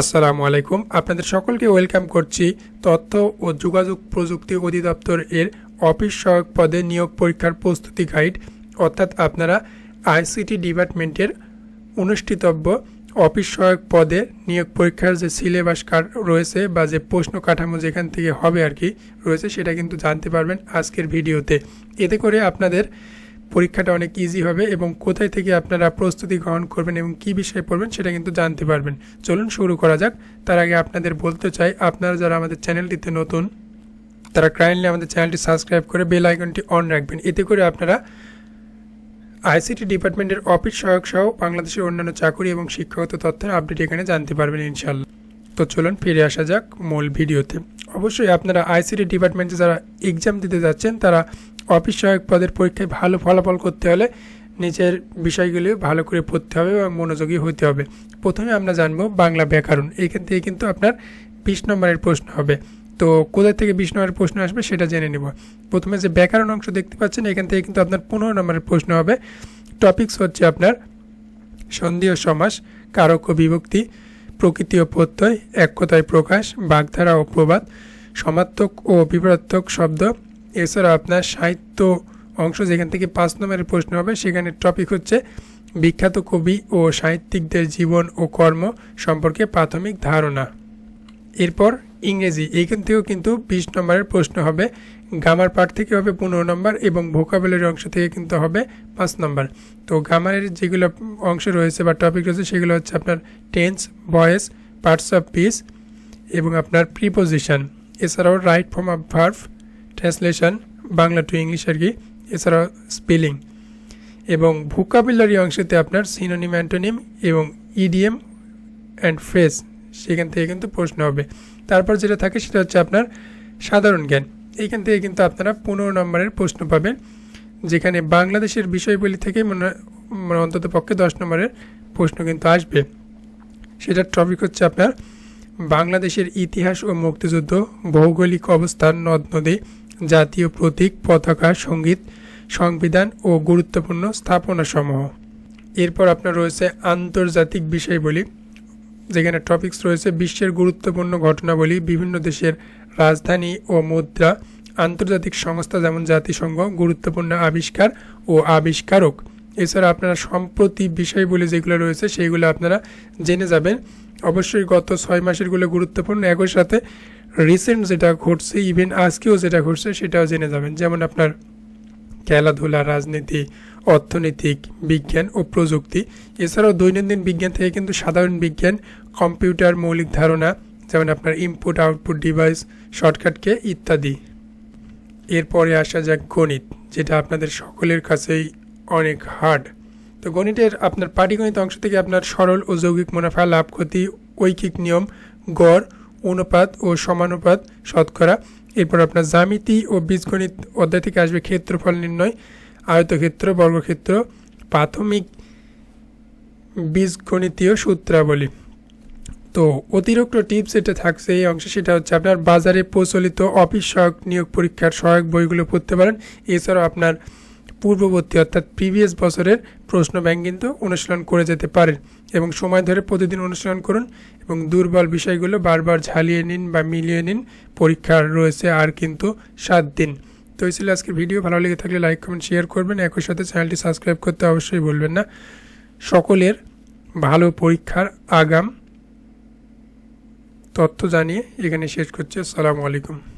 আসসালামু আলাইকুম। আপনাদের সকলকে ওয়েলকাম করছি তথ্য ও যোগাযোগ প্রযুক্তি অধিদপ্তর এর অফিস সহায়ক পদে নিয়োগ পরীক্ষার প্রস্তুতি গাইড অর্থাৎ আপনারা আইসিটি ডিপার্টমেন্টের অনুষ্ঠিতব্য অফিস সহায়ক পদে নিয়োগ পরীক্ষার যে সিলেবাস রয়েছে বা যে প্রশ্ন কাঠামো যেখান থেকে হবে আর কি রয়েছে সেটা কিন্তু জানতে পারবেন আজকের ভিডিওতে। এতে করে আপনাদের পরীক্ষাটা অনেক ইজি হবে এবং কোথায় থেকে আপনারা প্রস্তুতি গ্রহণ করবেন এবং কী বিষয়ে পড়বেন সেটা কিন্তু জানতে পারবেন। চলুন শুরু করা যাক। তার আগে আপনাদের বলতে চাই, আপনারা যারা আমাদের চ্যানেলটিতে নতুন, তারা কাইন্ডলি আমাদের চ্যানেলটি সাবস্ক্রাইব করে বেল আইকনটি অন রাখবেন। এতে করে আপনারা আইসিটি ডিপার্টমেন্টের অফিস সহায়ক সহ বাংলাদেশের অন্যান্য চাকরি এবং শিক্ষাগত তথ্যের আপডেট এখানে জানতে পারবেন ইনশাল্লাহ তো চলুন ফিরে আসা যাক মূল ভিডিওতে। অবশ্যই আপনারা আইসিটি ডিপার্টমেন্টে যারা এক্সাম দিতে যাচ্ছেন, তারা অফিস সহায়ক পদের পরীক্ষায় ভালো ফলাফল করতে হলে নিচের বিষয়গুলি ভালো করে পড়তে হবে এবং মনোযোগী হতে হবে। প্রথমে আমরা জানব বাংলা ব্যাকরণ। এইখান থেকে কিন্তু আপনার বিশ নম্বরের প্রশ্ন হবে। তো কোথায় থেকে বিশ নম্বরের প্রশ্ন আসবে সেটা জেনে নিব। প্রথমে যে ব্যাকরণ অংশ দেখতে পাচ্ছেন, এখান থেকে কিন্তু আপনার পনেরো নম্বরের প্রশ্ন হবে। টপিকস হচ্ছে আপনার সন্ধিও সমাস, কারক ও বিভক্তি, প্রকৃতি ও প্রত্যয়, এক কথায় প্রকাশ, বাগধারা ও প্রবাদ, সমার্থক ও বিপরাত্মক শব্দ এছাড়া আপনার সাহিত্য অংশ যেখান থেকে পাঁচ নম্বরের প্রশ্ন হবে, সেখানে টপিক হচ্ছে বিখ্যাত কবি ও সাহিত্যিকদের জীবন ও কর্ম সম্পর্কে প্রাথমিক ধারণা। এরপর ইংরেজি, এইখান থেকেও কিন্তু বিশ নম্বরের প্রশ্ন হবে। গামার পার্ট থেকে হবে পনেরো নম্বর এবং ভোকাবুলারি অংশ থেকে কিন্তু হবে পাঁচ নম্বর। তো গামারের যেগুলো অংশ রয়েছে বা টপিক রয়েছে, সেগুলো হচ্ছে আপনার tense voice parts of speech এবং আপনার প্রিপোজিশন এছাড়াও right form of verb translation Bangla to English আর কি, এছাড়াও স্পেলিং এবং ভোকাবুলারি অংশতে আপনার সিনোনিম অ্যান্টোনিম এবং ইডিএম অ্যান্ড ফ্রেজ সেখান থেকে কিন্তু প্রশ্ন হবে। তারপর যেটা থাকে সেটা হচ্ছে আপনার সাধারণ জ্ঞান। এইখান থেকে কিন্তু আপনারা পনেরো নম্বরের প্রশ্ন পাবেন, যেখানে বাংলাদেশের বিষয়গুলি থেকে মনে মানে অন্তত পক্ষে দশ নম্বরের প্রশ্ন কিন্তু আসবে। সেটার টপিক হচ্ছে আপনার বাংলাদেশের ইতিহাস ও মুক্তিযুদ্ধ, ভৌগোলিক অবস্থান, নদ, নদী জাতীয় প্রতীক, পতাকা, সংগীত, সংবিধান ও গুরুত্বপূর্ণ স্থাপনাসমূহ। এরপর আপনার রয়েছে আন্তর্জাতিক বিষয়বলি, যেখানে টপিকস রয়েছে বিশ্বের গুরুত্বপূর্ণ ঘটনাবলী, বিভিন্ন দেশের রাজধানী ও মুদ্রা, আন্তর্জাতিক সংস্থা যেমন জাতিসংঘ, গুরুত্বপূর্ণ আবিষ্কার ও আবিষ্কারক। এছাড়া আপনারা সম্প্রতি বিষয়গুলি যেগুলো রয়েছে সেইগুলো আপনারা জেনে যাবেন। অবশ্যই গত ছয় মাসেরগুলো গুরুত্বপূর্ণ। একই সাথে রিসেন্ট যেটা ঘটছে ইভেন আজকেও যেটা ঘটছে, সেটাও জেনে যাবেন। যেমন আপনার খেলাধুলা, রাজনীতি, অর্থনৈতিক, বিজ্ঞান ও প্রযুক্তি। এছাড়াও দৈনন্দিন বিজ্ঞান থেকে কিন্তু সাধারণ বিজ্ঞান, কম্পিউটার, মৌলিক ধারণা, যেমন আপনার ইনপুট আউটপুট ডিভাইস শর্টকাটকে ইত্যাদি। এরপরে আসা যাক গণিত, যেটা আপনাদের সকলের কাছেই অনেক হার্ড তো গণিতের আপনার পাটিগণিত অংশ থেকে আপনার সরল ও যৌগিক মুনাফা, লাভ, ক্ষতি, ঐকিক নিয়ম, গড় অনুপাত ও সমানুপাত শতকরা। এরপর আপনার জ্যামিতি ও বীজগণিত অধ্যায় থেকে আসবে ক্ষেত্রফল নির্ণয়, আয়তক্ষেত্র, বর্গক্ষেত্র, প্রাথমিক বীজগণিতীয় সূত্রাবলী। তো অতিরিক্ত টিপস যেটা থাকছে এই অংশে সেটা হচ্ছে আপনার বাজারে প্রচলিত অফিস সহায়ক নিয়োগ পরীক্ষার সহায়ক বইগুলো পড়তে পারেন। এছাড়াও আপনার পূর্ববর্তী অর্থাৎ প্রিভিয়াস বছরের প্রশ্ন ব্যাংক কিন্তু অনুশীলন করে যেতে পারেন এবং সময় ধরে প্রতিদিন অনুশীলন করুন এবং দুর্বল বিষয়গুলো বারবার ঝালিয়ে নিন বা মিলিয়ে নিন। পরীক্ষার রয়েছে আর কিন্তু সাত দিন। তো এই ছিল আজকের ভিডিও ভালো লেগে থাকলে লাইক কমেন্ট শেয়ার করবেন। একই সাথে চ্যানেলটি সাবস্ক্রাইব করতে অবশ্যই বলবেন না। সকলের ভালো পরীক্ষার আগাম তথ্য জানিয়ে এখানে শেষ করছি। আসসালামু আলাইকুম।